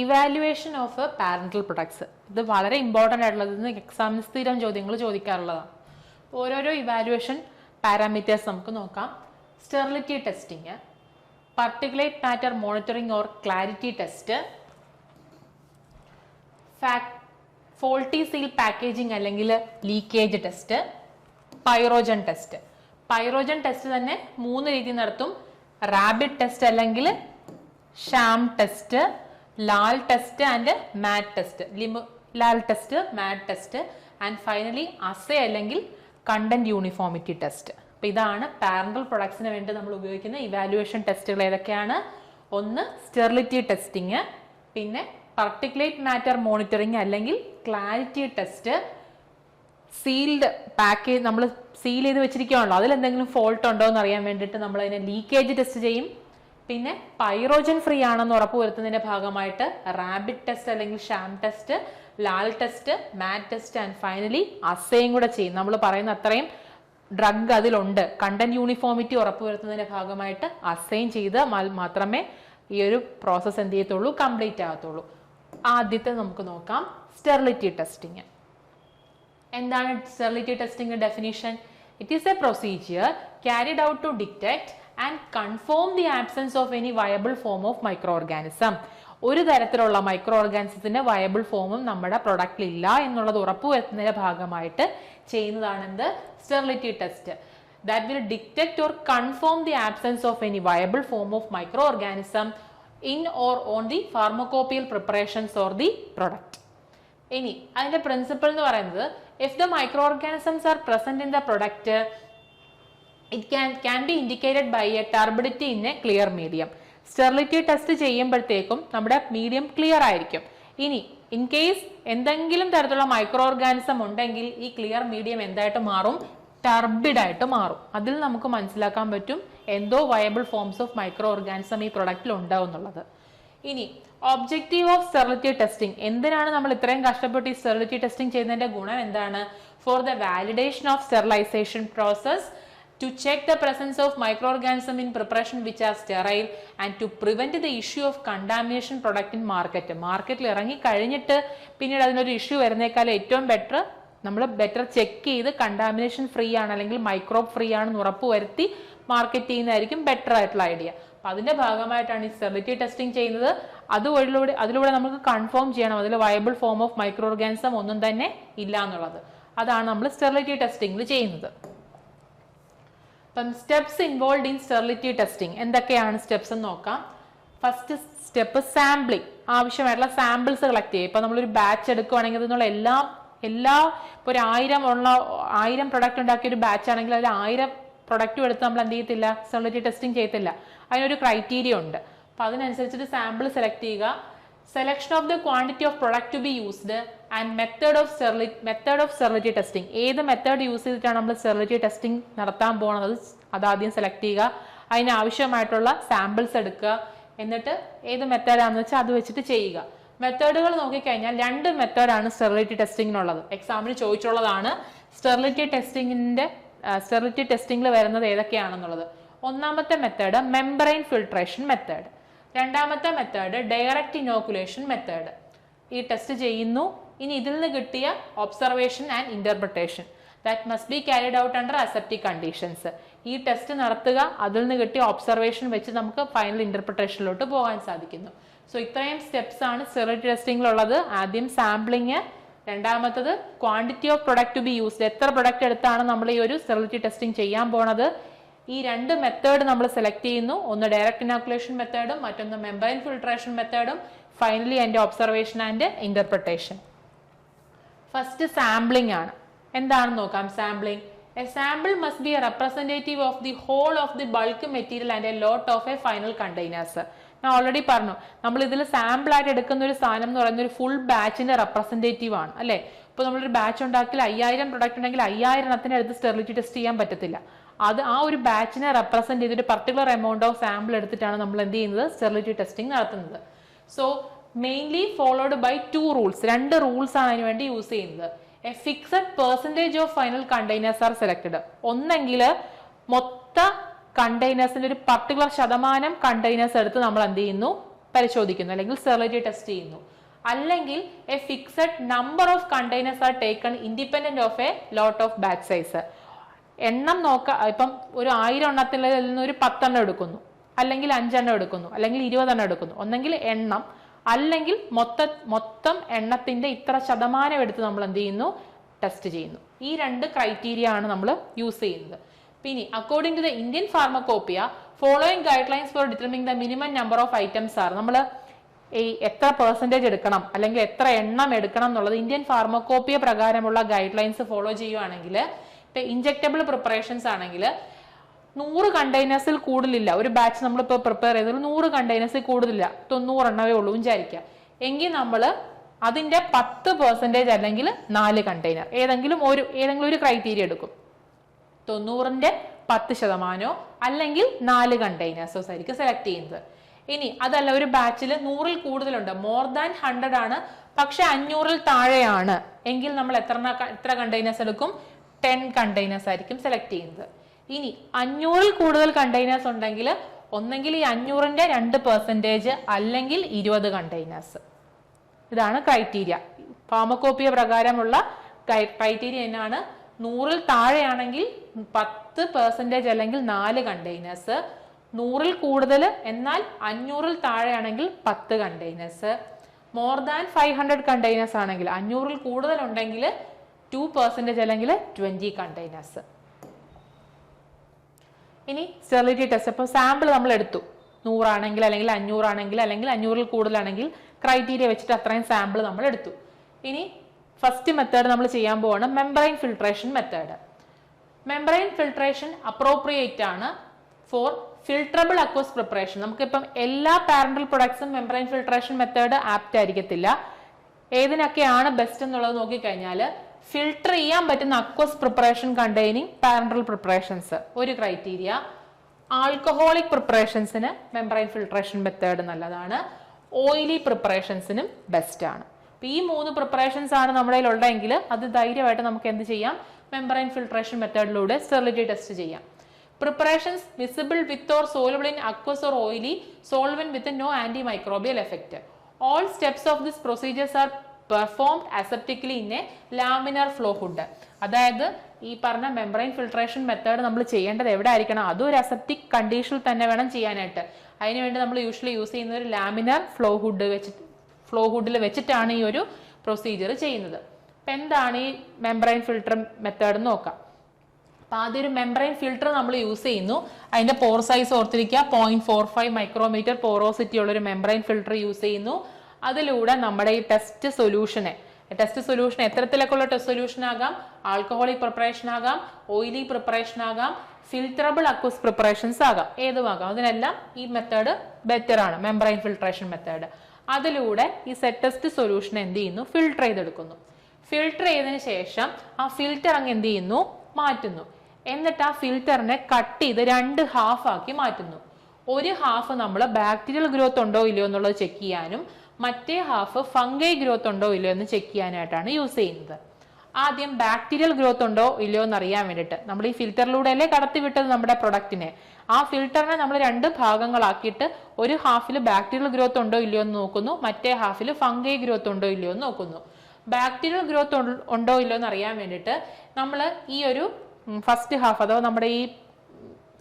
Evaluation of parental products ഇത് വളരെ important ആയിട്ടുള്ളത്. എക്സാമിന് സ്ഥിരം ചോദ്യങ്ങൾ ചോദിക്കാറുള്ളതാണ്. ഓരോരോ ഇവാലുവേഷൻ പാരാമീറ്റേഴ്സ് നമുക്ക് നോക്കാം. Sterility testing particulate matter monitoring or clarity test faulty seal packaging അല്ലെങ്കിൽ leakage test pyrogen test pyrogen test തന്നെ മൂന്ന് രീതി നടത്തും. റാബിഡ് ടെസ്റ്റ് അല്ലെങ്കിൽ sham test LAL test and MAT test ലിമു LAL test MAT test and finally assay അല്ലെങ്കിൽ content uniformity test അപ്പോൾ ഇതാണ് parental പ്രൊഡക്ട്സിന് വേണ്ടി നമ്മൾ ഉപയോഗിക്കുന്ന ഇവാലുവേഷൻ ടെസ്റ്റുകൾ ഏതൊക്കെയാണ്? ഒന്ന് സ്റ്റെറിലിറ്റി ടെസ്റ്റിംഗ് പിന്നെ പർട്ടിക്കുലേറ്റ് മാറ്റർ മോണിറ്ററിങ് അല്ലെങ്കിൽ ക്ലാരിറ്റി ടെസ്റ്റ് സീൽഡ് പാക്കേജ് നമ്മൾ സീൽ ചെയ്ത് വെച്ചിരിക്കുകയാണല്ലോ അതിൽ എന്തെങ്കിലും ഫോൾട്ട് ഉണ്ടോ എന്ന് അറിയാൻ വേണ്ടിയിട്ട് നമ്മൾ അതിനെ ലീക്കേജ് ടെസ്റ്റ് ചെയ്യും. പിന്നെ പൈറോജൻ ഫ്രീ ആണെന്ന് ഉറപ്പുവരുത്തുന്നതിന്റെ ഭാഗമായിട്ട് റാബിറ്റ് ടെസ്റ്റ് അല്ലെങ്കിൽ sham test LAL test MAT test and finally അസയും കൂടെ ചെയ്യും. നമ്മൾ പറയുന്ന അത്രയും ഡ്രഗ് അതിലുണ്ട്. കണ്ടന്റ് യൂണിഫോമിറ്റി ഉറപ്പുവരുത്തുന്നതിന്റെ ഭാഗമായിട്ട് അസൈൻ ചെയ്ത് മാത്രമേ ഈ ഒരു പ്രോസസ്സ് എന്ത് ചെയ്യത്തുള്ളൂ? കംപ്ലീറ്റ് ആകത്തുള്ളൂ. ആദ്യത്തെ നമുക്ക് നോക്കാം. സ്റ്റെറിലിറ്റി ടെസ്റ്റിംഗ് എന്താണ് sterility testing definition? It is a procedure carried out to detect and confirm the absence of any viable form of micro organism ഒരു തരത്തിലുള്ള മൈക്രോ ഓർഗാനിസത്തിന്റെ വയബിൾ ഫോമും നമ്മുടെ പ്രൊഡക്റ്റിൽ ഇല്ല എന്നുള്ളത് ഉറപ്പുവരുത്തുന്നതിന്റെ ഭാഗമായിട്ട് ചെയ്യുന്നതാണ് എന്ത് sterility test that will detect or confirm the absence of any viable form of micro organism in or on the pharmacopoeial preparations or the product ഇനി അതിന്റെ പ്രിൻസിപ്പിൾ എന്ന് പറയുന്നത് if the micro organisms are present in the product it can can be indicated by a turbidity in a clear medium sterility test ചെയ്യുമ്പോഴത്തേക്കും നമ്മുടെ medium clear ആയിരിക്കും. ഇനി in case എന്തെങ്കിലും തരത്തിലുള്ള മൈക്രോ ഓർഗാനിസം ഉണ്ടെങ്കിൽ ഈ ക്ലിയർ മീഡിയം എന്തായിട്ട് മാറും? ടർബിഡ് ആയിട്ട് മാറും. അതിൽ നമുക്ക് മനസ്സിലാക്കാൻ പറ്റും എന്തോ viable forms of micro organism ഈ പ്രൊഡക്റ്റിൽ ഉണ്ടാവും എന്നുള്ളത്. ഇനി ഒബ്ജക്റ്റീവ് ഓഫ് സ്റ്റെറിലിറ്റി ടെസ്റ്റിംഗ് എന്തിനാണ് നമ്മൾ ഇത്രയും കഷ്ടപ്പെട്ട് ഈ സ്റ്റെറിലിറ്റി ടെസ്റ്റിംഗ് ചെയ്യുന്നതിന്റെ ഗുണം എന്താണ്? For the validation of sterilisation process to check the presence of micro organism in preparation which are sterile and to prevent the issue of contamination product in market മാർക്കറ്റിൽ ഇറങ്ങി കഴിഞ്ഞിട്ട് പിന്നീട് അതിനൊരു ഇഷ്യൂ വരുന്നേക്കാൾ ഏറ്റവും better നമ്മൾ ബെറ്റർ ചെക്ക് ചെയ്ത് contamination free ആണ് അല്ലെങ്കിൽ മൈക്രോബ് ഫ്രീ ആണെന്ന് ഉറപ്പ് വരുത്തി മാർക്കറ്റ് ചെയ്യുന്നതായിരിക്കും ബെറ്റർ ആയിട്ടുള്ള ഐഡിയ അപ്പൊ അതിന്റെ ഭാഗമായിട്ടാണ് ഈ സ്റ്റെറിലിറ്റി ടെസ്റ്റിംഗ് ചെയ്യുന്നത്. അതുവഴിലൂടെ അതിലൂടെ നമുക്ക് കൺഫേം ചെയ്യണം അതിൽ viable form of micro organism ഒന്നും തന്നെ ഇല്ല എന്നുള്ളത്. അതാണ് നമ്മൾ സ്റ്റെറിലിറ്റി ടെസ്റ്റിംഗിൽ ചെയ്യുന്നത്. അപ്പം steps involve in sterility testing എന്തൊക്കെയാണ് സ്റ്റെപ്സ് എന്ന് നോക്കാം. ഫസ്റ്റ് സ്റ്റെപ്പ് സാമ്പിളിംഗ് ആവശ്യമായിട്ടുള്ള സാമ്പിൾസ് കളക്ട് ചെയ്യുക. ഇപ്പൊ നമ്മളൊരു ബാച്ച് എടുക്കുവാണെങ്കിൽ അതിനുള്ള എല്ലാ എല്ലാ ഇപ്പൊ ഒരു ആയിരം ഉള്ള ആയിരം പ്രൊഡക്റ്റ് ഉണ്ടാക്കിയ ഒരു ബാച്ച് ആണെങ്കിൽ അതിൽ ആയിരം പ്രൊഡക്റ്റും എടുത്ത് നമ്മൾ എന്ത് ചെയ്യത്തില്ല? സ്റ്റെറിലിറ്റി ടെസ്റ്റിംഗ് ചെയ്യത്തില്ല. അതിനൊരു ക്രൈറ്റീരിയ ഉണ്ട്. അപ്പൊ അതിനനുസരിച്ചിട്ട് സാമ്പിൾ സെലക്ട് ചെയ്യുക. Selection of the quantity of product to be used and method of സ്റ്റെറിലി method of sterility testing ഏത് മെത്തേഡ് യൂസ് ചെയ്തിട്ടാണ് നമ്മൾ സ്റ്റെറിലിറ്റി ടെസ്റ്റിംഗ് നടത്താൻ പോകുന്നത് അതാദ്യം സെലക്ട് ചെയ്യുക. അതിനാവശ്യമായിട്ടുള്ള സാമ്പിൾസ് എടുക്കുക. എന്നിട്ട് ഏത് മെത്തേഡാണെന്ന് വെച്ചാൽ അത് വെച്ചിട്ട് ചെയ്യുക. മെത്തേഡുകൾ നോക്കിക്കഴിഞ്ഞാൽ രണ്ട് മെത്തേഡാണ് സ്റ്റെറിലിറ്റി ടെസ്റ്റിങ്ങിനുള്ളത് എക്സാമിന് ചോദിച്ചുള്ളതാണ് സ്റ്റെറിലിറ്റി ടെസ്റ്റിങ്ങിന്റെ സ്റ്റെറിലിറ്റി ടെസ്റ്റിംഗിൽ വരുന്നത് ഏതൊക്കെയാണെന്നുള്ളത്. ഒന്നാമത്തെ മെത്തേഡ് മെമ്പറൈൻ ഫിൽട്രേഷൻ മെത്തേഡ് രണ്ടാമത്തെ മെത്തേഡ് ഡയറക്റ്റ് ഇനോക്കുലേഷൻ മെത്തേഡ് ഈ ടെസ്റ്റ് ചെയ്യുന്നു. ഇനി ഇതിൽ നിന്ന് കിട്ടിയ observation and interpretation that must be carried out under aseptic conditions ഈ ടെസ്റ്റ് നടത്തുക അതിൽ നിന്ന് കിട്ടിയ ഒബ്സർവേഷൻ വെച്ച് നമുക്ക് ഫൈനൽ ഇന്റർപ്രിട്ടേഷനിലോട്ട് പോകാൻ സാധിക്കുന്നു. സോ ഇത്രയും സ്റ്റെപ്സ് ആണ് സ്റ്റെറിലിറ്റി ടെസ്റ്റിംഗിലുള്ളത് ആദ്യം സാമ്പിളിങ് രണ്ടാമത്തത് quantity of product to be used എത്ര പ്രൊഡക്റ്റ് എടുത്താണ് നമ്മൾ ഈ ഒരു സെറിലിറ്റി ടെസ്റ്റിംഗ് ചെയ്യാൻ പോണത്? ഈ രണ്ട് മെത്തേഡ് നമ്മൾ സെലക്ട് ചെയ്യുന്നു. ഒന്ന് ഡയറക്റ്റ് ഇനോക്കുലേഷൻ മെത്തേഡും മറ്റൊന്ന് മെമ്പൈൻ ഫിൽട്രേഷൻ മെത്തേഡും ഫൈനലി അതിന്റെ observation and interpretation first sampling ആണ്. എന്താണെന്ന് നോക്കാം? Sampling a sample must be a representative of the whole of the bulk material and a lot of a final containers ഞാൻ already പറഞ്ഞു നമ്മൾ ഇതിൽ സാമ്പിൾ ആയിട്ട് എടുക്കുന്ന ഒരു സാധനം എന്ന് പറയുന്ന ഒരു ഫുൾ ബാച്ചിന്റെ റെപ്രസെന്റേറ്റീവ് ആണ് അല്ലെ? ഇപ്പൊ നമ്മളൊരു ബാച്ച് ഉണ്ടാക്കിയാൽ അയ്യായിരം പ്രൊഡക്റ്റ് ഉണ്ടെങ്കിൽ അയ്യായിരത്തിന് അടുത്ത് സ്റ്റെറിലിറ്റി ടെസ്റ്റ് ചെയ്യാൻ പറ്റത്തില്ല. അത് ആ ഒരു ബാച്ചിനെ റെപ്രസെന്റ് ഒരു പർട്ടിക്കുലർ എമൗണ്ട് ഓഫ് സാമ്പിൾ എടുത്തിട്ടാണ് നമ്മൾ എന്ത് ചെയ്യുന്നത്? സ്റ്റെറിലിറ്റി ടെസ്റ്റിംഗ് നടത്തുന്നത്. So mainly followed by two rules രണ്ട് റൂൾസ് ആണ് അതിനുവേണ്ടി യൂസ് ചെയ്യുന്നത്. A fixed percentage of final containers are selected ഒന്നെങ്കിൽ മൊത്ത കണ്ടെയ്നേഴ്സിന്റെ ഒരു പർട്ടിക്കുലർ ശതമാനം കണ്ടെയ്നേഴ്സ് എടുത്ത് നമ്മൾ എന്ത് ചെയ്യുന്നു? പരിശോധിക്കുന്നു. അല്ലെങ്കിൽ സെറിലിറ്റി ടെസ്റ്റ് ചെയ്യുന്നു. അല്ലെങ്കിൽ a fixed number of containers are taken independent of a lot of batch size എണ്ണം നോക്ക ഇപ്പം ഒരു ആയിരം എണ്ണത്തിൽ നിന്ന് ഒരു പത്തെണ്ണം എടുക്കുന്നു. അല്ലെങ്കിൽ അഞ്ചെണ്ണം എടുക്കുന്നു. അല്ലെങ്കിൽ ഇരുപതെണ്ണം എടുക്കുന്നു. ഒന്നെങ്കിൽ എണ്ണം അല്ലെങ്കിൽ മൊത്ത മൊത്തം എണ്ണത്തിന്റെ ഇത്ര ശതമാനം എടുത്ത് നമ്മൾ എന്ത് ചെയ്യുന്നു? ടെസ്റ്റ് ചെയ്യുന്നു. ഈ രണ്ട് ക്രൈറ്റീരിയ ആണ് നമ്മൾ യൂസ് ചെയ്യുന്നത്. പിന്നെ according to the Indian pharmacopoeia following guidelines for determining the minimum number of items are നമ്മൾ ഈ എത്ര പെർസെന്റേജ് എടുക്കണം അല്ലെങ്കിൽ എത്ര എണ്ണം എടുക്കണം എന്നുള്ളത് ഇന്ത്യൻ ഫാർമകോപ്പിയ പ്രകാരമുള്ള ഗൈഡ് ലൈൻസ് ഫോളോ ചെയ്യുവാണെങ്കിൽ ഇപ്പൊ ഇഞ്ചക്റ്റബിൾ പ്രിപ്പറേഷൻസ് ആണെങ്കിൽ നൂറ് കണ്ടെയ്നേഴ്സിൽ കൂടുതലില്ല. ഒരു ബാച്ച് നമ്മൾ നമ്മളിപ്പോൾ പ്രിപ്പയർ ചെയ്തത് നൂറ് കണ്ടെയ്നേഴ്സിൽ കൂടുതലില്ല. തൊണ്ണൂറെണ്ണമേ ഉള്ളൂ വിചാരിക്കുക എങ്കിൽ നമ്മൾ അതിന്റെ പത്ത് പെർസെന്റേജ് അല്ലെങ്കിൽ നാല് കണ്ടെയ്നർ ഏതെങ്കിലും ഒരു ഏതെങ്കിലും ഒരു ക്രൈറ്റീരിയ എടുക്കും. തൊണ്ണൂറിന്റെ പത്ത് ശതമാനമോ അല്ലെങ്കിൽ നാല് കണ്ടെയ്നേഴ്സോ ആയിരിക്കും സെലക്ട് ചെയ്യുന്നത്. ഇനി അതല്ല ഒരു ബാച്ചിൽ നൂറിൽ കൂടുതലുണ്ട്. മോർ ദാൻ ഹൺഡ്രഡ് ആണ്. പക്ഷെ അഞ്ഞൂറിൽ താഴെയാണ്. എങ്കിൽ നമ്മൾ എത്ര എത്ര കണ്ടെയ്നേഴ്സ് എടുക്കും? ടെൻ കണ്ടെയ്നേഴ്സ് ആയിരിക്കും സെലക്ട് ചെയ്യുന്നത്. ഇനി അഞ്ഞൂറിൽ കൂടുതൽ കണ്ടെയ്നേഴ്സ് ഉണ്ടെങ്കിൽ ഒന്നെങ്കിൽ ഈ അഞ്ഞൂറിന്റെ രണ്ട് പെർസെന്റേജ് അല്ലെങ്കിൽ ഇരുപത് കണ്ടെയ്നേഴ്സ് ഇതാണ് ക്രൈറ്റീരിയ ഫാമക്കോപ്പിയ പ്രകാരമുള്ള ക്രൈറ്റീരിയ എന്നാണ് നൂറിൽ താഴെയാണെങ്കിൽ പത്ത് പെർസെന്റേജ് അല്ലെങ്കിൽ നാല് കണ്ടെയ്നേഴ്സ് നൂറിൽ കൂടുതൽ എന്നാൽ അഞ്ഞൂറിൽ താഴെയാണെങ്കിൽ പത്ത് containers more than five hundred containers ആണെങ്കിൽ അഞ്ഞൂറിൽ കൂടുതൽ ഉണ്ടെങ്കിൽ ടു പെർസെന്റേജ് അല്ലെങ്കിൽ ട്വന്റി കണ്ടെയ്നേഴ്സ് ഇനി സ്റ്റെറിലിറ്റി ടെസ്റ്റ്. അപ്പോൾ സാമ്പിൾ നമ്മൾ എടുത്തു. നൂറാണെങ്കിൽ അല്ലെങ്കിൽ അഞ്ഞൂറാണെങ്കിൽ അല്ലെങ്കിൽ അഞ്ഞൂറിൽ കൂടുതലാണെങ്കിൽ ക്രൈറ്റീരിയ വെച്ചിട്ട് അത്രയും സാമ്പിൾ നമ്മൾ എടുത്തു. ഇനി ഫസ്റ്റ് മെത്തേഡ് നമ്മൾ ചെയ്യാൻ പോവാണ് membrane filtration method membrane filtration appropriate ആണ് ഫോർ ഫിൽട്രബിൾ അക്വസ് പ്രിപ്പറേഷൻ നമുക്കിപ്പം എല്ലാ പാരന്റൽ പ്രൊഡക്ട്സും മെംബ്രൈൻ ഫിൽട്രേഷൻ മെത്തേഡ് ആപ്റ്റ് ആയിരിക്കത്തില്ല. ഏതിനൊക്കെയാണ് ബെസ്റ്റ് എന്നുള്ളത് നോക്കിക്കഴിഞ്ഞാൽ ഫിൽട്ടർ ചെയ്യാൻ പറ്റുന്ന aqueous preparation containing parenteral preparations ഒരു ക്രൈറ്റീരിയ ആൽക്കഹോളിക് പ്രിപ്പറേഷൻസിന് മെംബ്രൈൻ ഫിൽട്രേഷൻ മെത്തേഡ് നല്ലതാണ്. ഓയിലി പ്രിപ്പറേഷൻസിനും ബെസ്റ്റ് ആണ്. അപ്പൊ ഈ മൂന്ന് പ്രിപ്പറേഷൻസ് ആണ് നമ്മുടെ ഉള്ളതെങ്കിൽ അത് ധൈര്യമായിട്ട് നമുക്ക് എന്ത് ചെയ്യാം? മെംബ്രൈൻ ഫിൽട്രേഷൻ മെത്തേഡിലൂടെ സ്റ്റെറിലിറ്റി ടെസ്റ്റ് ചെയ്യാം. Preparations miscible with or soluble in aqueous or oily solvent with no anti microbial effect all steps of this procedures are performed aseptically a laminar flow hood അതായത് ഈ പറഞ്ഞ membrane filtration method നമ്മൾ ചെയ്യേണ്ടത് എവിടെ ആയിരിക്കണം അതും ഒരു അസെപ്റ്റിക് കണ്ടീഷനിൽ തന്നെ വേണം ചെയ്യാനായിട്ട്. അതിനുവേണ്ടി നമ്മൾ യൂഷ്വലി യൂസ് ചെയ്യുന്ന ഒരു ലാമിനർ ഫ്ലോ ഹുഡ് വെച്ചിട്ട് ഫ്ലോ ഹുഡിൽ വെച്ചിട്ടാണ് ഈ ഒരു പ്രൊസീജിയർ ചെയ്യുന്നത്. അപ്പം എന്താണ് ഈ മെംബ്രെയിൻ ഫിൽട്ടർ മെത്തേഡ് എന്ന് നോക്കാം. അപ്പം ആദ്യം ഒരു മെംബ്രെയിൻ ഫിൽട്ടർ നമ്മൾ യൂസ് ചെയ്യുന്നു. അതിന്റെ പോർ സൈസ് ഓർത്തിരിക്കുക. Point four five micrometer porosity ഉള്ള ഒരു മെംബ്രൈൻ ഫിൽട്ടർ യൂസ് ചെയ്യുന്നു. അതിലൂടെ നമ്മുടെ ഈ ടെസ്റ്റ് സൊല്യൂഷനെ ടെസ്റ്റ് സൊല്യൂഷൻ എത്തരത്തിലൊക്കെയുള്ള ടെസ്റ്റ് സൊല്യൂഷൻ ആകാം ആൽക്കഹോളിക് പ്രിപ്പറേഷൻ ആകാം ഓയിലി പ്രിപ്പറേഷൻ ആകാം ഫിൽറ്ററബിൾ അക്വസ് പ്രിപ്പറേഷൻസ് ആകാം ഏതുമാകാം അതിനെല്ലാം ഈ മെത്തേഡ് ബെറ്റർ ആണ് മെംബ്രൈൻ ഫിൽട്രേഷൻ മെത്തേഡ് അതിലൂടെ ഈ സെറ്റ് ടെസ്റ്റ് സൊല്യൂഷൻ എന്ത് ചെയ്യുന്നു? ഫിൽട്ടർ ചെയ്തെടുക്കുന്നു. ഫിൽട്ടർ ചെയ്തതിന് ശേഷം ആ ഫിൽറ്റർ അങ്ങ് എന്ത് ചെയ്യുന്നു? മാറ്റുന്നു. എന്നിട്ട് ആ ഫിൽറ്ററിനെ കട്ട് ചെയ്ത് രണ്ട് ഹാഫ് ആക്കി മാറ്റുന്നു. ഒരു ഹാഫ് നമ്മൾ ബാക്ടീരിയൽ ഗ്രോത്ത് ഉണ്ടോ ഇല്ലയോ എന്നുള്ളത് ചെക്ക് ചെയ്യാനും മറ്റേ ഹാഫ് ഫംഗൈ ഗ്രോത്ത് ഉണ്ടോ ഇല്ലയോ എന്ന് ചെക്ക് ചെയ്യാനായിട്ടാണ് യൂസ് ചെയ്യുന്നത്. ആദ്യം ബാക്ടീരിയൽ ഗ്രോത്ത് ഉണ്ടോ ഇല്ലയോ എന്ന് അറിയാൻ വേണ്ടിയിട്ട് നമ്മൾ ഈ ഫിൽറ്ററിലൂടെ അല്ലേ കടത്തി വിട്ടത് നമ്മുടെ പ്രൊഡക്റ്റിനെ ആ ഫിൽറ്ററിനെ നമ്മൾ രണ്ട് ഭാഗങ്ങളാക്കിയിട്ട് ഒരു ഹാഫിൽ ബാക്ടീരിയൽ ഗ്രോത്ത് ഉണ്ടോ ഇല്ലയോ എന്ന് നോക്കുന്നു. മറ്റേ ഹാഫിൽ ഫംഗൈ ഗ്രോത്ത് ഉണ്ടോ ഇല്ലയോ എന്ന് നോക്കുന്നു. ബാക്ടീരിയൽ ഗ്രോത്ത് ഉണ്ടോ ഇല്ലയോ എന്ന് അറിയാൻ വേണ്ടിയിട്ട് നമ്മൾ ഈ ഒരു ഫസ്റ്റ് ഹാഫ് അഥവാ നമ്മുടെ ഈ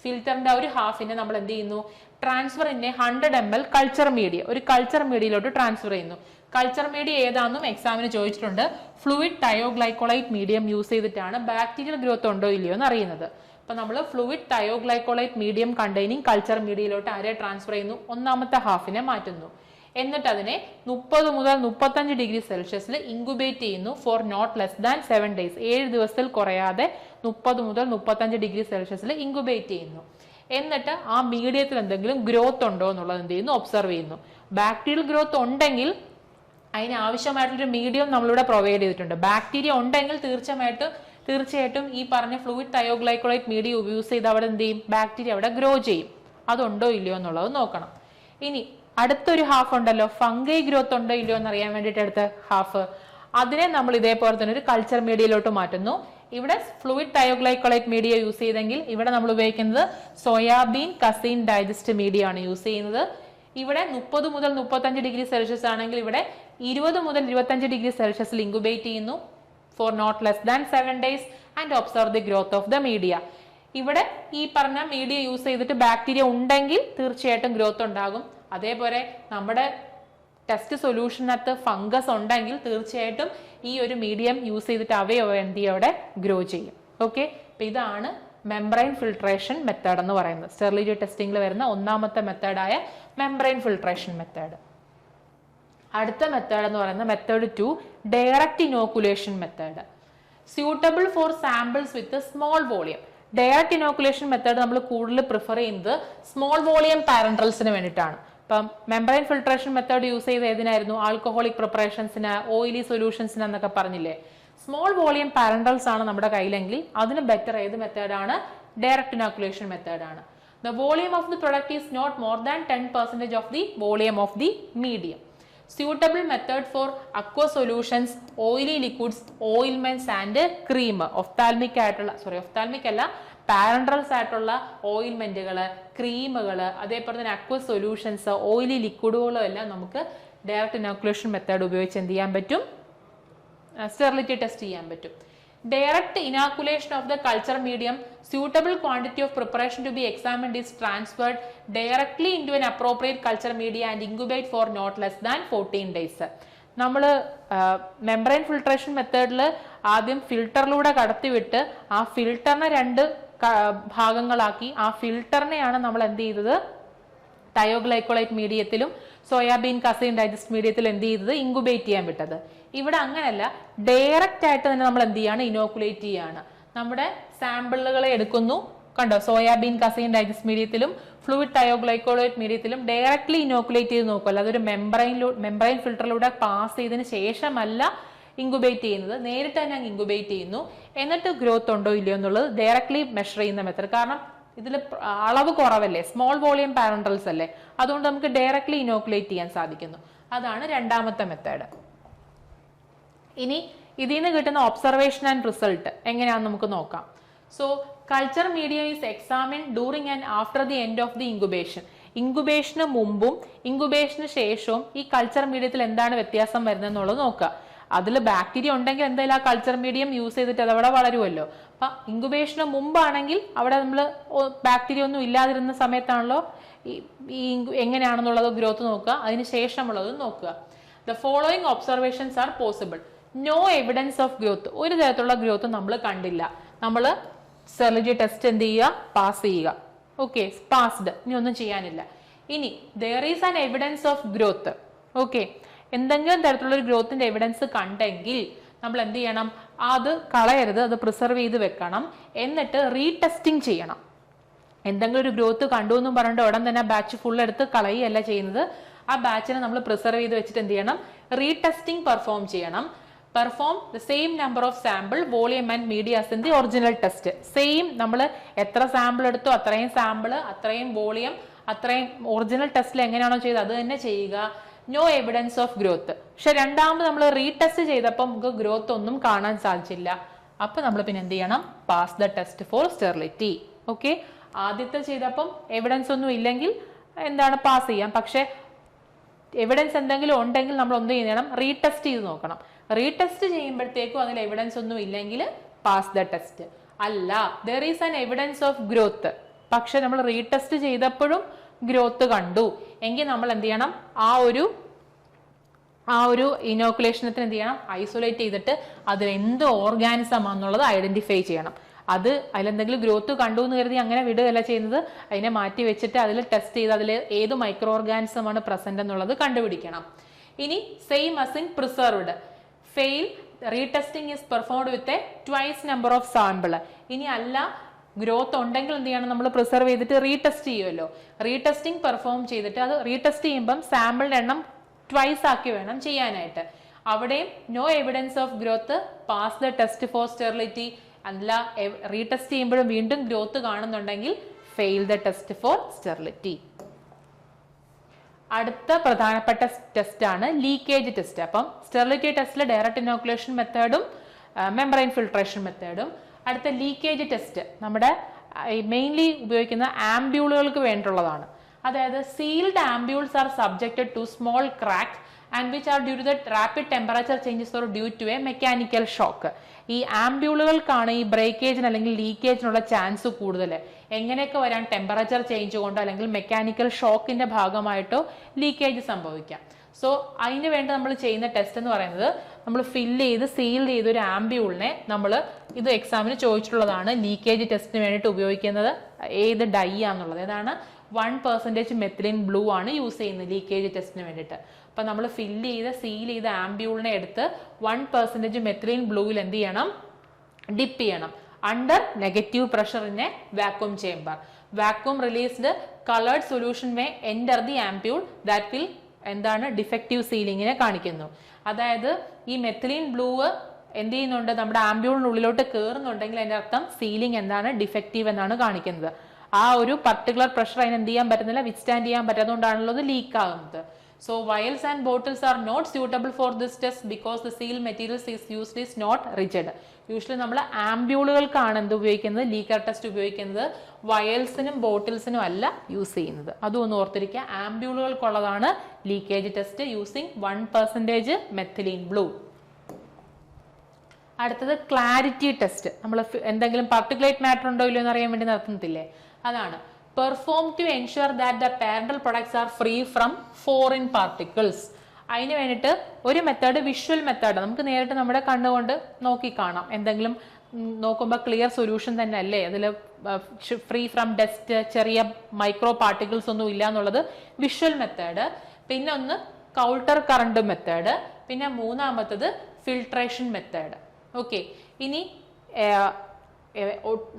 ഫിൽറ്ററിന്റെ ഒരു ഹാഫിനെ നമ്മൾ എന്ത് ചെയ്യുന്നു? ട്രാൻസ്ഫർ ഇന്നെ hundred M L culture media ഒരു കൾച്ചർ മീഡിയയിലോട്ട് ട്രാൻസ്ഫർ ചെയ്യുന്നു. കൾച്ചർ മീഡിയ ഏതാണെന്നും എക്സാമിന് ചോദിച്ചിട്ടുണ്ട്. ഫ്ലൂയിഡ് തയോഗ്ലൈക്കോളൈറ്റ് മീഡിയം യൂസ് ചെയ്തിട്ടാണ് ബാക്ടീരിയൽ ഗ്രോത്ത് ഉണ്ടോ ഇല്ലയോ എന്ന് അറിയുന്നത്. അപ്പൊ നമ്മൾ fluid thioglycollate medium containing culture മീഡിയയിലോട്ട് ആരെ ട്രാൻസ്ഫർ ചെയ്യുന്നു? ഒന്നാമത്തെ ഹാഫിനെ മാറ്റുന്നു. എന്നിട്ട് അതിനെ മുപ്പത് മുതൽ മുപ്പത്തഞ്ച് ഡിഗ്രി സെൽഷ്യസിൽ ഇൻക്യുബേറ്റ് ചെയ്യുന്നു for not less than seven days ഏഴ് ദിവസത്തിൽ കുറയാതെ മുപ്പത് മുതൽ മുപ്പത്തഞ്ച് ഡിഗ്രി സെൽഷ്യസിൽ ഇൻക്യുബേറ്റ് ചെയ്യുന്നു. എന്നിട്ട് ആ മീഡിയത്തിൽ എന്തെങ്കിലും ഗ്രോത്ത് ഉണ്ടോ എന്നുള്ളത് എന്ത് ചെയ്യുന്നു? ഒബ്സർവ് ചെയ്യുന്നു. ബാക്ടീരിയൽ ഗ്രോത്ത് ഉണ്ടെങ്കിൽ അതിന് ആവശ്യമായിട്ടുള്ളൊരു മീഡിയം നമ്മളിവിടെ പ്രൊവൈഡ് ചെയ്തിട്ടുണ്ട്. ബാക്ടീരിയ ഉണ്ടെങ്കിൽ തീർച്ചയായിട്ടും തീർച്ചയായിട്ടും ഈ പറഞ്ഞ ഫ്ലൂയിഡ് തയോഗ്ലൈക്കോളൈറ്റ് മീഡിയം യൂസ് ചെയ്ത് അവിടെ എന്ത് ചെയ്യും? ബാക്ടീരിയ അവിടെ ഗ്രോ ചെയ്യും. അതുണ്ടോ ഇല്ലയോ എന്നുള്ളത് നോക്കണം. ഇനി അടുത്തൊരു ഹാഫ് ഉണ്ടല്ലോ. ഫംഗൈ ഗ്രോത്ത് ഉണ്ടോ ഇല്ലയോ എന്ന് അറിയാൻ വേണ്ടിയിട്ട് അടുത്ത ഹാഫ് അതിനെ നമ്മൾ ഇതേപോലെ തന്നെ ഒരു കൾച്ചർ മീഡിയയിലോട്ട് മാറ്റുന്നു. ഇവിടെ ഫ്ലൂയിഡ് തയോഗ്ലൈക്കോളൈറ്റ് മീഡിയ യൂസ് ചെയ്തെങ്കിൽ ഇവിടെ നമ്മൾ ഉപയോഗിക്കുന്നത് സോയാബീൻ കസീൻ ഡൈജസ്റ്റ് മീഡിയ ആണ് യൂസ് ചെയ്യുന്നത്. ഇവിടെ മുപ്പത് മുതൽ മുപ്പത്തഞ്ച് ഡിഗ്രി സെൽഷ്യസ് ആണെങ്കിൽ ഇവിടെ ഇരുപത് മുതൽ ഇരുപത്തഞ്ച് ഡിഗ്രി സെൽഷ്യസിൽ ഇൻകുബേറ്റ് ചെയ്യുന്നു. For not less than seven days and observe the growth of the media ഇവിടെ ഈ പറഞ്ഞ മീഡിയ യൂസ് ചെയ്തിട്ട് ബാക്ടീരിയ ഉണ്ടെങ്കിൽ തീർച്ചയായിട്ടും ഗ്രോത്ത് ഉണ്ടാകും. അതേപോലെ നമ്മുടെ ടെസ്റ്റ് സൊല്യൂഷനകത്ത് ഫംഗസ് ഉണ്ടെങ്കിൽ തീർച്ചയായിട്ടും ഈ ഒരു മീഡിയം യൂസ് ചെയ്തിട്ട് അവയോ എന്ത് ചെയ്യും അവിടെ ഗ്രോ ചെയ്യും. ഓക്കെ അപ്പൊ ഇതാണ് മെംബ്രൈൻ ഫിൽട്രേഷൻ മെത്തേഡ് എന്ന് പറയുന്നത്. സ്റ്റെറിലിറ്റി ടെസ്റ്റിംഗിൽ വരുന്ന ഒന്നാമത്തെ മെത്തേഡായ മെംബ്രൈൻ ഫിൽട്രേഷൻ മെത്തേഡ് അടുത്ത മെത്തേഡ് എന്ന് പറയുന്നത് method two direct inoculation method suitable for samples with small volume direct inoculation method നമ്മൾ കൂടുതൽ പ്രിഫർ ചെയ്യുന്നത് സ്മോൾ വോളിയം പാരൻട്രൽസിന് വേണ്ടിയിട്ടാണ്. ഇപ്പം മെമ്പറൈൻ ഫിൽട്രേഷൻ മെത്തേഡ് യൂസ് ചെയ്ത് ഏതിനായിരുന്നു? ആൽക്കഹോളിക് പ്രിപ്പറേഷൻസിന് ഓയിലി സൊല്യൂഷൻസിന് എന്നൊക്കെ പറഞ്ഞില്ലേ? സ്മോൾ വോളിയം പാരൻഡൽസ് ആണ് നമ്മുടെ കയ്യിലെങ്കിൽ അതിന് ബെറ്റർ ഏത് മെത്തേഡാണ് ഡയറക്റ്റ് ഇനോക്കുലേഷൻ മെത്തേഡാണ് the volume of the product is not more than ten percentage of the volume of the medium suitable method for aqua solutions oily liquids ഓയിൽമെന്റ്സ് and cream ophthalmic ആയിട്ടുള്ള sorry ophthalmic അല്ല parenterals ആയിട്ടുള്ള ഓയിൽമെന്റുകൾ ക്രീമുകൾ അതേപോലെ തന്നെ aqua solutions oily ലിക്വിഡുകളും എല്ലാം നമുക്ക് direct inoculation method ഉപയോഗിച്ച് എന്ത് ചെയ്യാൻ പറ്റും? സ്റ്റെറിലിറ്റി ടെസ്റ്റ് ചെയ്യാൻ പറ്റും. Direct inoculation of the culture medium suitable quantity of to be examined examined transferred transferred directly into an appropriate culture media and incubate for not less than 14 days. നമ്മൾ membrane filtration മെത്തേഡിൽ ആദ്യം ഫിൽട്ടറിലൂടെ കടത്തിവിട്ട് ആ ഫിൽട്ടറിനെ രണ്ട് ഭാഗങ്ങളാക്കി ആ ഫിൽട്ടറിനെയാണ് നമ്മൾ എന്ത് ചെയ്തത്? തയോഗ്ലൈക്കോളൈറ്റ് മീഡിയത്തിലും സോയാബീൻ കസൈൻ ഡൈജസ്റ്റ് മീഡിയത്തിലും എന്ത് ചെയ്തത്? ഇൻകുബേറ്റ് ചെയ്യാൻ വിട്ടത്. ഇവിടെ അങ്ങനെയല്ല ഡയറക്റ്റ് ആയിട്ട് തന്നെ നമ്മൾ എന്ത് ചെയ്യാണ്? ഇനോക്കുലേറ്റ് ചെയ്യാണ്. നമ്മുടെ സാമ്പിളുകളെ എടുക്കുന്നു. കണ്ടോ? സോയാബീൻ കസൈൻ ഡൈജസ്റ്റ് മീഡിയത്തിലും ഫ്ലൂയിഡ് ടയോഗ്ലൈക്കോളൈറ്റ് മീഡിയത്തിലും ഡയറക്ട്ലി ഇനോക്കുലേറ്റ് ചെയ്ത് നോക്കുമല്ലോ അതൊരു ഒരു മെംബ്രൈൻ ഫിൽട്ടറിലൂടെ പാസ് ചെയ്തതിന് ശേഷമല്ല ഇൻകുബേറ്റ് ചെയ്യുന്നത്. നേരിട്ട് തന്നെ അങ്ങ് ഇൻകുബേറ്റ് ചെയ്യുന്നു. എന്നിട്ട് ഗ്രോത്ത് ഉണ്ടോ ഇല്ലയോ എന്നുള്ളത് ഡയറക്ട്ലി മെഷർ ചെയ്യുന്ന മെത്തഡ് കാരണം ഇതിൽ അളവ് കുറവല്ലേ? സ്മോൾ വോളിയം പാരൻട്രൽസ് അല്ലേ? അതുകൊണ്ട് നമുക്ക് ഡയറക്ട്ലി ഇനോക്കുലേറ്റ് ചെയ്യാൻ സാധിക്കുന്നു. അതാണ് രണ്ടാമത്തെ മെത്തേഡ് ഇനി ഇതിൽ നിന്ന് കിട്ടുന്ന ഒബ്സർവേഷൻ ആൻഡ് റിസൾട്ട് എങ്ങനെയാണെന്ന് നമുക്ക് നോക്കാം. So culture media is examine during and after the end of the incubation ഇൻകുബേഷന് മുമ്പും ഇൻകുബേഷന് ശേഷവും ഈ കൾച്ചർ മീഡിയത്തിൽ എന്താണ് വ്യത്യാസം വരുന്നത് എന്നുള്ളത് നോക്കുക. അതിൽ ബാക്ടീരിയ ഉണ്ടെങ്കിൽ എന്തായാലും ആ കൾച്ചർ മീഡിയം യൂസ് ചെയ്തിട്ട് അത് അവിടെ വളരുമല്ലോ അപ്പൊ ഇൻകുബേഷന് മുമ്പാണെങ്കിൽ അവിടെ നമ്മൾ ബാക്ടീരിയ ഒന്നും ഇല്ലാതിരുന്ന സമയത്താണല്ലോ ഈ എങ്ങനെയാണെന്നുള്ളത് ഗ്രോത്ത് നോക്കുക. അതിന് ശേഷമുള്ളത് നോക്കുക. The following observations are possible no evidence of growth ഒരു തരത്തിലുള്ള ഗ്രോത്ത് നമ്മൾ കണ്ടില്ല. നമ്മൾ സെർലജി ടെസ്റ്റ് എന്ത് ചെയ്യുക? പാസ് ചെയ്യുക. ഓക്കെ പാസ്ഡ് ഇനി ഒന്നും ചെയ്യാനില്ല. ഇനി there is an evidence of growth okay എന്തെങ്കിലും തരത്തിലുള്ള ഒരു ഗ്രോത്തിന്റെ എവിഡൻസ് കണ്ടെങ്കിൽ നമ്മൾ എന്ത് ചെയ്യണം? അത് കളയരുത് അത് പ്രിസർവ് ചെയ്ത് വെക്കണം. എന്നിട്ട് റീടെസ്റ്റിംഗ് ചെയ്യണം. എന്തെങ്കിലും ഒരു ഗ്രോത്ത് കണ്ടു എന്നും പറഞ്ഞിട്ട് ഉടൻ തന്നെ ബാച്ച് ഫുൾ എടുത്ത് കളയുകയല്ല ചെയ്യുന്നത്. ആ ബാച്ചിനെ നമ്മൾ പ്രിസർവ് ചെയ്ത് വെച്ചിട്ട് എന്ത് ചെയ്യണം? റീടെസ്റ്റിംഗ് പെർഫോം ചെയ്യണം. Perform the same number of sample volume and medias in the original test same നമ്മൾ എത്ര സാമ്പിൾ എടുത്തോ അത്രയും സാമ്പിൾ അത്രയും വോളിയം അത്രയും ഒറിജിനൽ ടെസ്റ്റിൽ എങ്ങനെയാണോ ചെയ്തത് അത് തന്നെ ചെയ്യുക. നോ എവിഡൻസ് ഓഫ് ഗ്രോത്ത് പക്ഷെ രണ്ടാമത് നമ്മൾ റീടെസ്റ്റ് ചെയ്തപ്പോൾ നമുക്ക് ഗ്രോത്ത് ഒന്നും കാണാൻ സാധിച്ചില്ല. അപ്പൊ നമ്മൾ പിന്നെ എന്ത് ചെയ്യണം? Pass the test for sterility okay ആദ്യത്തെ ചെയ്തപ്പം എവിഡൻസ് ഒന്നും ഇല്ലെങ്കിൽ എന്താണ് പാസ് ചെയ്യാം. പക്ഷെ എവിഡൻസ് എന്തെങ്കിലും ഉണ്ടെങ്കിൽ നമ്മൾ എന്ത് ചെയ്യണം? റീടെസ്റ്റ് ചെയ്ത് നോക്കണം. റീടെസ്റ്റ് ചെയ്യുമ്പോഴത്തേക്കും അതിൽ എവിഡൻസ് ഒന്നും ഇല്ലെങ്കിൽ പാസ് ദ ടെസ്റ്റ് അല്ല there is an evidence of growth പക്ഷെ നമ്മൾ റീടെസ്റ്റ് ചെയ്തപ്പോഴും ഗ്രോത്ത് കണ്ടു. എങ്കിൽ നമ്മൾ എന്ത് ചെയ്യണം? ആ ഒരു ആ ഒരു ഇനോക്കുലേഷനത്തിന് എന്ത് ചെയ്യണം? ഐസൊലേറ്റ് ചെയ്തിട്ട് അതിൽ എന്ത് ഓർഗാനിസം ആണെന്നുള്ളത് ഐഡന്റിഫൈ ചെയ്യണം. അത് അതിലെന്തെങ്കിലും ഗ്രോത്ത് കണ്ടു എന്ന് കരുതി അങ്ങനെ വിടുകയല്ല ചെയ്യുന്നത്. അതിനെ മാറ്റി വെച്ചിട്ട് അതിൽ ടെസ്റ്റ് ചെയ്ത് അതിൽ ഏത് മൈക്രോ ഓർഗാനിസം ആണ് പ്രസന്റ് എന്നുള്ളത് കണ്ടുപിടിക്കണം. ഇനി same as in preserved fail retesting is performed with a twice number of sample ഇനി അല്ല ഗ്രോത്ത് ഉണ്ടെങ്കിൽ എന്ത് ചെയ്യണം? നമ്മൾ പ്രിസർവ് ചെയ്തിട്ട് റീടെസ്റ്റ് ചെയ്യുമല്ലോ റീടെസ്റ്റിംഗ് പെർഫോം ചെയ്തിട്ട് അത് റീടെസ്റ്റ് ചെയ്യുമ്പം സാമ്പിളിന്റെ എണ്ണം ട്വൈസ് ആക്കി വേണം ചെയ്യാനായിട്ട്. അവിടെയും no evidence of growth pass the test for sterility അല്ല റീടെസ്റ്റ് ചെയ്യുമ്പോഴും വീണ്ടും ഗ്രോത്ത് കാണുന്നുണ്ടെങ്കിൽ fail the test for sterility അടുത്ത പ്രധാനപ്പെട്ട ടെസ്റ്റ് ആണ് ലീക്കേജ് ടെസ്റ്റ് അപ്പം സ്റ്റെറിലിറ്റി ടെസ്റ്റിൽ ഡയറക്റ്റ് ഇനോക്കുലേഷൻ മെത്തേഡും മെമ്പറൈൻ ഫിൽട്രേഷൻ മെത്തേഡും അടുത്ത ലീക്കേജ് ടെസ്റ്റ് നമ്മുടെ മെയിൻലി ഉപയോഗിക്കുന്ന ആംബ്യൂളുകൾക്ക് വേണ്ടിയുള്ളതാണ് അതായത് sealed ampoules are subjected to small crack and which are due to the rapid temperature changes or due to a mechanical shock ഈ ആംബ്യൂളുകൾക്കാണ് ഈ ബ്രേക്കേജിന് അല്ലെങ്കിൽ ലീക്കേജിനുള്ള ചാൻസ് കൂടുതൽ. എങ്ങനെയൊക്കെ വരാൻ ടെമ്പറേച്ചർ ചേഞ്ച് കൊണ്ടോ അല്ലെങ്കിൽ മെക്കാനിക്കൽ ഷോക്കിന്റെ ഭാഗമായിട്ടോ ലീക്കേജ് സംഭവിക്കാം. സോ അതിന് വേണ്ടി നമ്മൾ ചെയ്യുന്ന ടെസ്റ്റ് എന്ന് പറയുന്നത് നമ്മൾ ഫില്ല് ചെയ്ത് സീൽ ചെയ്ത് ഒരു ആംബ്യൂളിനെ നമ്മൾ ഇത് എക്സാമിന് ചോദിച്ചിട്ടുള്ളതാണ്. ലീക്കേജ് ടെസ്റ്റിന് വേണ്ടിയിട്ട് ഉപയോഗിക്കുന്നത്. ഏത് ഡൈ ആണെന്നുള്ളത്. ഏതാണ്? വൺ പെർസെന്റേജ് മെത്തിലിൻ ബ്ലൂ ആണ് യൂസ് ചെയ്യുന്നത് ലീക്കേജ് ടെസ്റ്റിന് വേണ്ടിയിട്ട്. അപ്പം നമ്മൾ ഫില്ല് ചെയ്ത് സീൽ ചെയ്ത ആംബ്യൂളിനെ എടുത്ത് വൺ പെർസെന്റേജ് മെത്തിലിൻ ബ്ലൂവിൽ എന്ത് ചെയ്യണം? ഡിപ്പ് ചെയ്യണം. Under negative പ്രഷറിനെ vacuum chamber vacuum released coloured solution may enter the ampoule that will എന്താണ്? ഡിഫക്റ്റീവ് സീലിങ്ങിനെ കാണിക്കുന്നു. അതായത് ഈ മെത്തലീൻ ബ്ലൂ എന്ത് ചെയ്യുന്നുണ്ട്? നമ്മുടെ ആംബ്യൂളിനുള്ളിലോട്ട് കയറുന്നുണ്ടെങ്കിൽ അതിന്റെ അർത്ഥം സീലിംഗ് എന്താണ്? ഡിഫക്റ്റീവ് എന്നാണ് കാണിക്കുന്നത്. ആ ഒരു പർട്ടിക്കുലർ പ്രഷർ അതിന് എന്ത് ചെയ്യാൻ പറ്റുന്നില്ല വിത്ത്സ്റ്റാൻഡ് ചെയ്യാൻ പറ്റാത്തതുകൊണ്ടാണല്ലോ ഇത് ലീക്ക് ആകുന്നത് so vials and bottles are not suitable for this test because the seal materials is used is not rigid usually നമ്മൾ ആംബ്യൂളുകൾക്കാണ് എന്ത് ഉപയോഗിക്കുന്നത്? ലീക്കർ ടെസ്റ്റ് ഉപയോഗിക്കുന്നത്. വയൽസിനും ബോട്ടിൽസിനും അല്ല യൂസ് ചെയ്യുന്നത്. അതും ഒന്ന് ഓർത്തിരിക്കുക. ആംബ്യൂളുകൾക്കുള്ളതാണ് leakage test using one percentage methylene blue അടുത്തത് ക്ലാരിറ്റി ടെസ്റ്റ് നമ്മൾ എന്തെങ്കിലും പർട്ടിക്കുലേറ്റ് മാറ്റർ ഉണ്ടോ ഇല്ലയോ എന്ന് അറിയാൻ വേണ്ടി നടത്തുന്നില്ലേ അതാണ്. Perform to ensure that the parental products are free from foreign particles അതിന് വേണ്ടിയിട്ട് ഒരു മെത്തേഡ് വിഷ്വൽ മെത്തേഡ് നമുക്ക് നേരിട്ട് നമ്മുടെ കണ്ണുകൊണ്ട് നോക്കി കാണാം എന്തെങ്കിലും നോക്കുമ്പോൾ ക്ലിയർ സൊല്യൂഷൻ തന്നെ അല്ലേ അതിൽ ഫ്രീ ഫ്രം ഡസ്റ്റ് ചെറിയ മൈക്രോ പാർട്ടിക്കിൾസ് ഒന്നും ഇല്ല എന്നുള്ളത് വിഷ്വൽ മെത്തേഡ് പിന്നെ ഒന്ന് കൗൾട്ടർ കറണ്ട് മെത്തേഡ് പിന്നെ മൂന്നാമത്തത് ഫിൽട്രേഷൻ മെത്തേഡ് ഓക്കെ ഇനി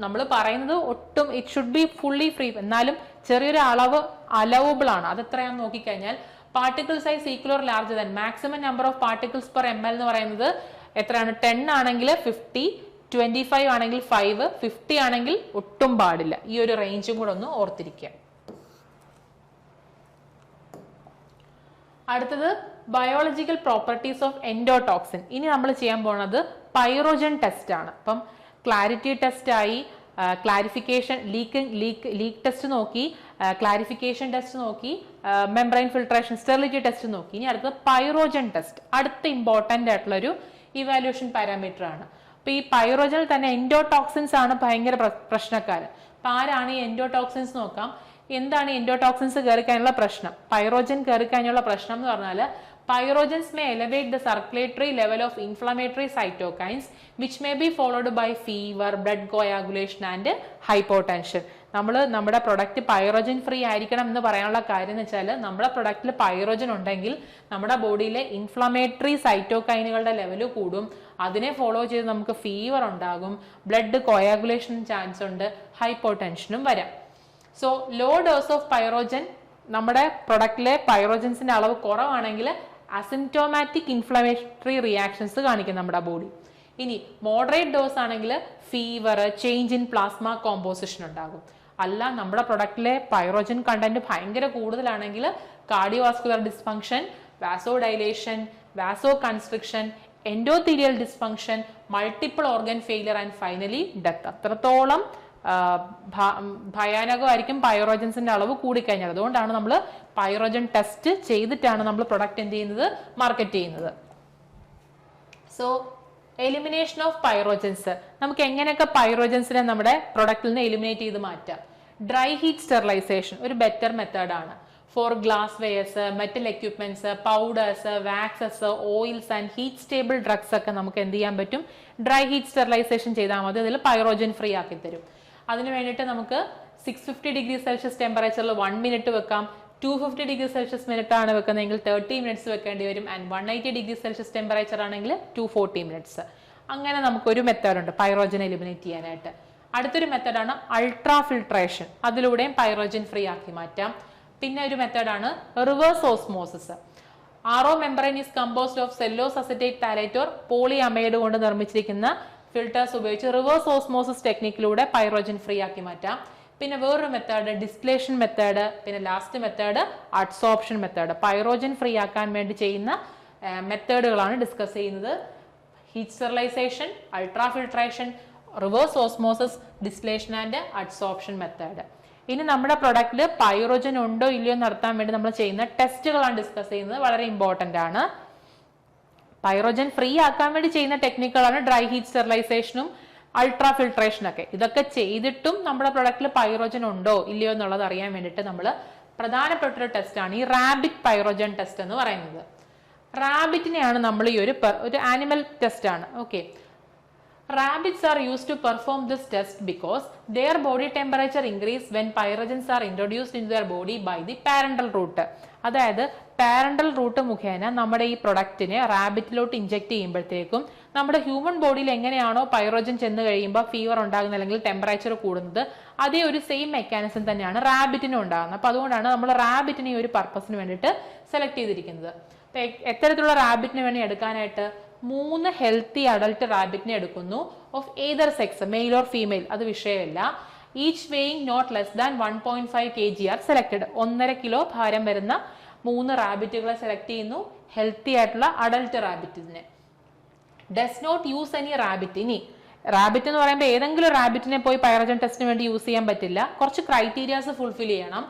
നമ്മൾ പറയുന്നത് ഒട്ടും it should be fully free എന്നാലും ചെറിയൊരു അളവ് അലവബിൾ ആണ്. അത് എത്രയാണെന്ന് നോക്കിക്കഴിഞ്ഞാൽ particle size equal or large than maximum number of particles per M L എന്ന് പറയുന്നത് എത്രയാണ്? ടെൻ ആണെങ്കിൽ ഫിഫ്റ്റി ട്വന്റി ഫൈവ് ആണെങ്കിൽ ഫൈവ് ഫിഫ്റ്റി ആണെങ്കിൽ ഒട്ടും പാടില്ല. ഈ ഒരു റേഞ്ചും കൂടെ ഒന്ന് ഓർത്തിരിക്കുക. അടുത്തത് ബയോളജിക്കൽ പ്രോപ്പർട്ടീസ് ഓഫ് എൻഡോടോക്സിൻ ഇനി നമ്മൾ ചെയ്യാൻ പോണത് പൈറോജൻ ടെസ്റ്റ് ആണ്. അപ്പം clarity ടെസ്റ്റായി clarification leak leak leak test നോക്കി ക്ലാരിഫിക്കേഷൻ ടെസ്റ്റ് നോക്കി മെംബ്രൈൻ ഫിൽട്രേഷൻ സ്റ്റെറിലിറ്റി ടെസ്റ്റ് നോക്കി. ഇനി അടുത്തത് പൈറോജൻ ടെസ്റ്റ് അടുത്ത ഇമ്പോർട്ടന്റ് ആയിട്ടുള്ളൊരു ഇവാലുവേഷൻ പാരാമീറ്റർ ആണ്. അപ്പൊ ഈ പൈറോജനിൽ തന്നെ എൻഡോടോക്സിൻസ് ആണ് ഭയങ്കര പ്രശ്നക്കാരൻ അപ്പൊ ആരാണ് ഈ എൻഡോടോക്സിൻസ് നോക്കാം? എന്താണ് എൻഡോടോക്സിൻസ് കയറിക്കാനുള്ള പ്രശ്നം? പൈറോജൻ കയറിക്കാനുള്ള പ്രശ്നം എന്ന് പറഞ്ഞാൽ pyrogens may elevate the circulatory level of inflammatory cytokines which may be followed by fever blood coagulation and hypotension നമ്മൾ നമ്മുടെ പ്രൊഡക്റ്റ് പൈറോജൻ ഫ്രീ ആയിരിക്കണം എന്ന് പറയാനുള്ള കാര്യം എന്ന് വെച്ചാൽ നമ്മുടെ പ്രൊഡക്റ്റിൽ പൈറോജൻ ഉണ്ടെങ്കിൽ നമ്മുടെ ബോഡിയിലെ ഇൻഫ്ലമേറ്ററി സൈറ്റോകൈനുകളുടെ ലെവൽ കൂടും. അതിനെ ഫോളോ ചെയ്ത് നമുക്ക് ഫീവർ ഉണ്ടാകും ബ്ലഡ് കോയാഗുലേഷൻ ചാൻസ് ഉണ്ട് ഹൈപ്പോടെൻഷനും വരാം. So low dose of pyrogen നമ്മുടെ പ്രൊഡക്റ്റിലെ പൈറോജൻസിന്റെ അളവ് കുറവാണെങ്കിൽ അസിംറ്റോമാറ്റിക് ഇൻഫ്ലമേറ്ററി റിയാക്ഷൻസ് കാണിക്കും നമ്മുടെ ബോഡി ഇനി മോഡറേറ്റ് ഡോസ് ആണെങ്കിൽ fever change in plasma composition ഉണ്ടാകും. അല്ല നമ്മുടെ പ്രൊഡക്റ്റിലെ പൈറോജൻ കണ്ടന്റ് ഭയങ്കര കൂടുതലാണെങ്കിൽ cardiovascular dysfunction vasodilation vasoconstriction endothelial dysfunction multiple organ failure and finally death അത്രത്തോളം ഭയാനകമായിരിക്കും പൈറോജൻസിന്റെ അളവ് കൂടിക്കഴിഞ്ഞാൽ. അതുകൊണ്ടാണ് നമ്മൾ പൈറോജൻ ടെസ്റ്റ് ചെയ്തിട്ടാണ് നമ്മൾ പ്രൊഡക്റ്റ് എന്ത് ചെയ്യുന്നത്? മാർക്കറ്റ് ചെയ്യുന്നത്. സോ എലിമിനേഷൻ ഓഫ് പൈറോജൻസ് നമുക്ക് എങ്ങനെയൊക്കെ പൈറോജൻസിനെ നമ്മുടെ പ്രൊഡക്റ്റിൽ നിന്ന് എലിമിനേറ്റ് ചെയ്ത് മാറ്റാം? ഡ്രൈ ഹീറ്റ് സ്റ്റെറിലൈസേഷൻ ഒരു ബെറ്റർ മെത്തേഡാണ് for glass wares metal equipments powders waxes oils and heat stable drugs ഒക്കെ നമുക്ക് എന്ത് ചെയ്യാൻ പറ്റും? ഡ്രൈ ഹീറ്റ് സ്റ്റെറിലൈസേഷൻ ചെയ്താൽ മതി. അതിൽ പൈറോജൻ ഫ്രീ ആക്കി തരും. അതിന് വേണ്ടിയിട്ട് നമുക്ക് സിക്സ് ഫിഫ്റ്റി ഡിഗ്രി സെൽഷ്യസ് ടെമ്പറേച്ചറിൽ വൺ മിനിറ്റ് വെക്കാം. Two fifty degree celsius minute ആണ് വെക്കുന്നതെങ്കിൽ തേർട്ടി മിനിറ്റ്സ് വെക്കേണ്ടി വരും. And one eighty degree celsius temperature ആണെങ്കിൽ ടു ഫോർട്ടി മിനിറ്റ്സ് അങ്ങനെ നമുക്കൊരു മെത്തേഡ് ഉണ്ട് പൈറോജൻ എലിമിനേറ്റ് ചെയ്യാനായിട്ട്. അടുത്തൊരു മെത്തേഡാണ് അൾട്രാ ഫിൽട്രേഷൻ അതിലൂടെയും പൈറോജൻ ഫ്രീ ആക്കി മാറ്റാം. പിന്നെ ഒരു മെത്തേഡാണ് reverse osmosis R O membrane is composed of cellulose acetate phthalate or polyamide കൊണ്ട് നിർമ്മിച്ചിരിക്കുന്ന ഫിൽട്ടേഴ്സ് ഉപയോഗിച്ച് റിവേഴ്സ് ഓസ്മോസിസ് ടെക്നിക്കിലൂടെ പൈറോജൻ ഫ്രീ ആക്കി മാറ്റാം. പിന്നെ വേറൊരു മെത്തേഡ് ഡിസ്പ്ലേഷൻ മെത്തേഡ് പിന്നെ last method adsorption method pyrogen free ആക്കാൻ വേണ്ടി ചെയ്യുന്ന മെത്തേഡുകളാണ് ഡിസ്കസ് ചെയ്യുന്നത്. Heat sterilization ultra filtration reverse osmosis depletion and adsorption method ഇനി നമ്മുടെ പ്രൊഡക്റ്റിൽ പൈറോജൻ ഉണ്ടോ ഇല്ലയോ നടത്താൻ വേണ്ടി നമ്മൾ ചെയ്യുന്ന ടെസ്റ്റുകളാണ് ഡിസ്കസ് ചെയ്യുന്നത്. വളരെ ഇമ്പോർട്ടന്റ് ആണ്. പൈറോജൻ ഫ്രീ ആക്കാൻ വേണ്ടി ചെയ്യുന്ന ടെക്നിക്കുകളാണ് ഡ്രൈ ഹീറ്റ് സ്റ്റെറിലൈസേഷനും അൾട്രാ ഫിൽട്രേഷനും ഒക്കെ. ഇതൊക്കെ ചെയ്തിട്ടും നമ്മുടെ പ്രൊഡക്റ്റിൽ പൈറോജൻ ഉണ്ടോ ഇല്ലയോ എന്നുള്ളത് അറിയാൻ വേണ്ടിയിട്ട് നമ്മൾ പ്രധാനപ്പെട്ട ഒരു ടെസ്റ്റാണ് ഈ റാബിറ്റ് പൈറോജൻ ടെസ്റ്റ് എന്ന് പറയുന്നത്. റാബിറ്റിനെയാണ് നമ്മൾ ഈ ഒരു ഒരു ആനിമൽ ടെസ്റ്റാണ് okay Rabbits are used to perform this test because their body temperature increase when pyrogens are introduced into their body by the parental route. അതായത് പാരന്റൽ റൂട്ട് മുഖേന നമ്മുടെ ഈ പ്രൊഡക്റ്റിനെ റാബിറ്റിലോട്ട് ഇഞ്ചെക്ട് ചെയ്യുമ്പോഴത്തേക്കും നമ്മുടെ ഹ്യൂമൻ ബോഡിയിൽ എങ്ങനെയാണോ പൈറോജൻ ചെന്ന് കഴിയുമ്പോൾ ഫീവർ ഉണ്ടാകുന്നത് അല്ലെങ്കിൽ ടെമ്പറേച്ചർ കൂടുന്നത് അതേ ഒരു സെയിം മെക്കാനിസം തന്നെയാണ് റാബിറ്റിനും ഉണ്ടാകുന്നത് അപ്പൊ അതുകൊണ്ടാണ് നമ്മൾ റാബിറ്റിനെ ഒരു പർപ്പസിന് വേണ്ടിയിട്ട് സെലക്ട് ചെയ്തിരിക്കുന്നത് അപ്പൊ എ- എത്തരത്തിലുള്ള റാബിറ്റിന് വേണ്ടി എടുക്കാനായിട്ട് മൂന്ന് ഹെൽത്തി അഡൾട്ട് റാബിറ്റിനെ എടുക്കുന്നു. Of either sex male or female അത് വിഷയമല്ല. Each weighing not less than one point five K G are selected ഒന്നര കിലോ ഭാരം വരുന്ന മൂന്ന് റാബിറ്റുകളെ സെലക്ട് ചെയ്യുന്നു. ഹെൽത്തി ആയിട്ടുള്ള adult റാബിറ്റിനെ does not use any rabbit ഇനി. റാബിറ്റ് എന്ന് പറയുമ്പോൾ ഏതെങ്കിലും റാബിറ്റിനെ പോയി പൈറജൻ ടെസ്റ്റിന് വേണ്ടി യൂസ് ചെയ്യാൻ പറ്റില്ല. കുറച്ച് ക്രൈറ്റീരിയാസ് ഫുൾഫിൽ ചെയ്യണം.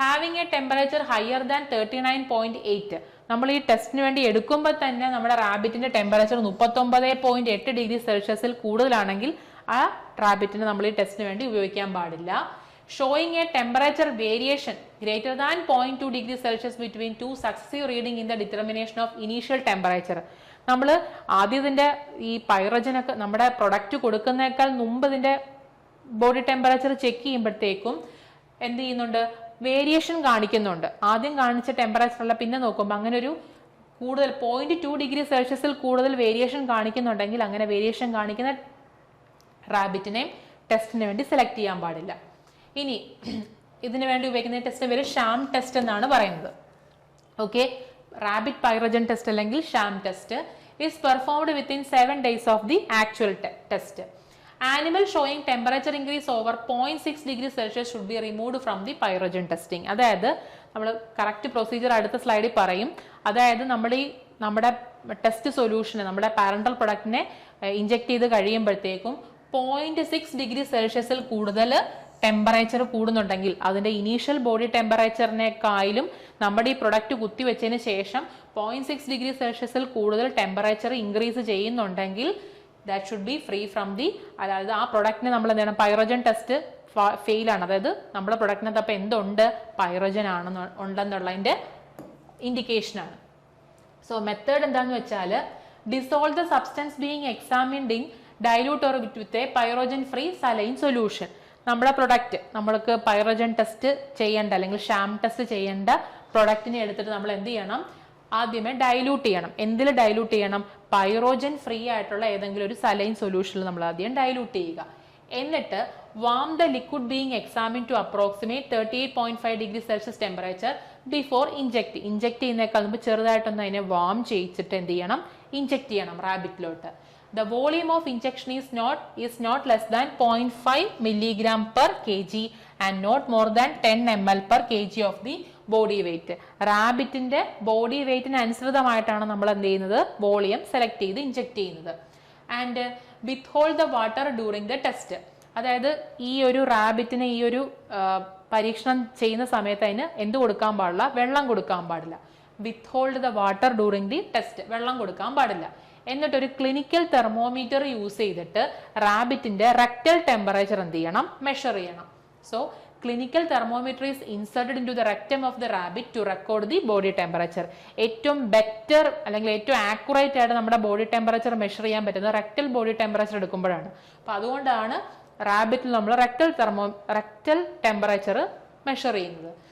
Having a temperature higher than thirty nine point eight നമ്മൾ ഈ ടെസ്റ്റിന് വേണ്ടി എടുക്കുമ്പോൾ തന്നെ നമ്മുടെ റാബിറ്റിന്റെ ടെമ്പറേച്ചർ മുപ്പത്തൊമ്പത് പോയിന്റ് എട്ട് ഡിഗ്രി സെൽഷ്യസിൽ കൂടുതലാണെങ്കിൽ ആ റാബിറ്റിനെ നമ്മൾ ഈ ടെസ്റ്റിന് വേണ്ടി ഉപയോഗിക്കാൻ പാടില്ല. Showing a temperature variation greater than point two degree Celsius between two successive reading in the determination of initial temperature നമ്മൾ ആദ്യം ഈ പൈറജനൊക്കെ നമ്മുടെ പ്രൊഡക്റ്റ് കൊടുക്കുന്നേക്കാൾ മുമ്പ് ഇതിന്റെ ബോഡി ടെമ്പറേച്ചർ ചെക്ക് ചെയ്യുമ്പോഴത്തേക്കും എന്ത് ചെയ്യുന്നുണ്ട്? വേരിയേഷൻ കാണിക്കുന്നുണ്ട്. ആദ്യം കാണിച്ച ടെമ്പറേച്ചറല്ല പിന്നെ നോക്കുമ്പോൾ അങ്ങനെ ഒരു കൂടുതൽ പോയിന്റ് ടു ഡിഗ്രി സെൽഷ്യസിൽ കൂടുതൽ വേരിയേഷൻ കാണിക്കുന്നുണ്ടെങ്കിൽ അങ്ങനെ വേരിയേഷൻ കാണിക്കുന്ന റാബിറ്റിനെയും ടെസ്റ്റിന് വേണ്ടി സെലക്ട് ചെയ്യാൻ പാടില്ല. ഇനി ഇതിനു വേണ്ടി ഉപയോഗിക്കുന്ന ടെസ്റ്റ് പേര് ഷാം ടെസ്റ്റ് എന്നാണ് പറയുന്നത്. ഓക്കെ റാബിറ്റ് പൈറജൻ ടെസ്റ്റ് അല്ലെങ്കിൽ sham test is performed within seven days of the actual test animal showing temperature increase over point six degree Celsius should be remove from the pyrogen testing അതായത് നമ്മൾ correct procedure അടുത്ത സ്ലൈഡിൽ പറയും. അതായത് നമ്മൾ ഈ നമ്മുടെ ടെസ്റ്റ് സൊല്യൂഷന് നമ്മുടെ പാരന്റൽ പ്രൊഡക്റ്റിനെ ഇഞ്ചെക്ട് ചെയ്ത് കഴിയുമ്പോഴത്തേക്കും പോയിന്റ് സിക്സ് ഡിഗ്രി സെൽഷ്യസിൽ കൂടുതൽ ടെമ്പറേച്ചർ കൂടുന്നുണ്ടെങ്കിൽ അതിന്റെ ഇനീഷ്യൽ ബോഡി ടെമ്പറേച്ചറിനേക്കായാലും നമ്മുടെ ഈ പ്രൊഡക്റ്റ് കുത്തിവെച്ചതിന് ശേഷം പോയിന്റ് സിക്സ് ഡിഗ്രി സെൽഷ്യസിൽ കൂടുതൽ ടെമ്പറേച്ചർ ഇൻക്രീസ് ചെയ്യുന്നുണ്ടെങ്കിൽ that should be free from the അതായത് ആ പ്രൊഡക്റ്റിന് നമ്മൾ എന്താണ് പൈറോജൻ ടെസ്റ്റ് ഫെയിൽ ആണ്. അതായത് നമ്മുടെ പ്രൊഡക്റ്റിനകത്ത് അപ്പം എന്തുണ്ട്? പൈറോജൻ ആണെന്ന് ഉണ്ടെന്നുള്ളതിന്റെ ഇൻഡിക്കേഷൻ ആണ്. സോ മെത്തേഡ് എന്താണെന്ന് വെച്ചാൽ dissolve the substance being examined in dilute or with a pyrogen free saline solution നമ്മുടെ പ്രൊഡക്റ്റ് നമ്മൾക്ക് പൈറോജൻ ടെസ്റ്റ് ചെയ്യേണ്ട അല്ലെങ്കിൽ ഷാം ടെസ്റ്റ് ചെയ്യേണ്ട പ്രൊഡക്റ്റിനെ എടുത്തിട്ട് നമ്മൾ എന്ത് ചെയ്യണം? ആദ്യമേ ഡൈലൂട്ട് ചെയ്യണം. എന്തിൽ ഡൈലൂട്ട് ചെയ്യണം? പൈറോജൻ ഫ്രീ ആയിട്ടുള്ള ഏതെങ്കിലും ഒരു സലൈൻ സൊല്യൂഷനിൽ നമ്മൾ ആദ്യം ഡൈലൂട്ട് ചെയ്യുക. എന്നിട്ട് warm the liquid being examine to approximate thirty eight point five degree Celsius temperature before inject inject ചെയ്യുന്നേക്കാൾ മുമ്പ് ചെറുതായിട്ടൊന്ന് അതിനെ വാം ചെയ്യിച്ചിട്ട് എന്ത് ചെയ്യണം? ഇഞ്ചെക്ട് ചെയ്യണം റാബിറ്റിലോട്ട് the volume of injection is not is not less than point five milligram per K G and not more than ten M L per K G of the body weight റാബിറ്റിന്റെ body വെയിറ്റിന് അനുസൃതമായിട്ടാണ് നമ്മൾ എന്ത് ചെയ്യുന്നത്? Volume select ചെയ്ത് inject ചെയ്യുന്നത്. And withhold the water during the test അതായത് ഈ ഒരു റാബിറ്റിന് ഈ ഒരു പരീക്ഷണം ചെയ്യുന്ന സമയത്ത് അതിന് എന്ത് കൊടുക്കാൻ പാടില്ല? വെള്ളം കൊടുക്കാൻ പാടില്ല. Withhold the water during the test വെള്ളം കൊടുക്കാൻ പാടില്ല. എന്നിട്ട് ഒരു ക്ലിനിക്കൽ തെർമോമീറ്റർ യൂസ് ചെയ്തിട്ട് റാബിറ്റിന്റെ റെക്ടൽ ടെമ്പറേച്ചർ എന്ത് ചെയ്യണം? മെഷർ ചെയ്യണം. So clinical thermometer is inserted in to the rectum of the rabbit to record the body temperature ഏറ്റവും ബെറ്റർ അല്ലെങ്കിൽ ഏറ്റവും ആക്യുറേറ്റ് ആയിട്ട് നമ്മുടെ ബോഡി ടെമ്പറേച്ചർ മെഷർ ചെയ്യാൻ പറ്റുന്നത് റെക്റ്റൽ ബോഡി ടെമ്പറേച്ചർ എടുക്കുമ്പോഴാണ്. അപ്പൊ അതുകൊണ്ടാണ് റാബിറ്റിൽ നമ്മൾ rectal thermo rectal temperature measure ചെയ്യുന്നത്.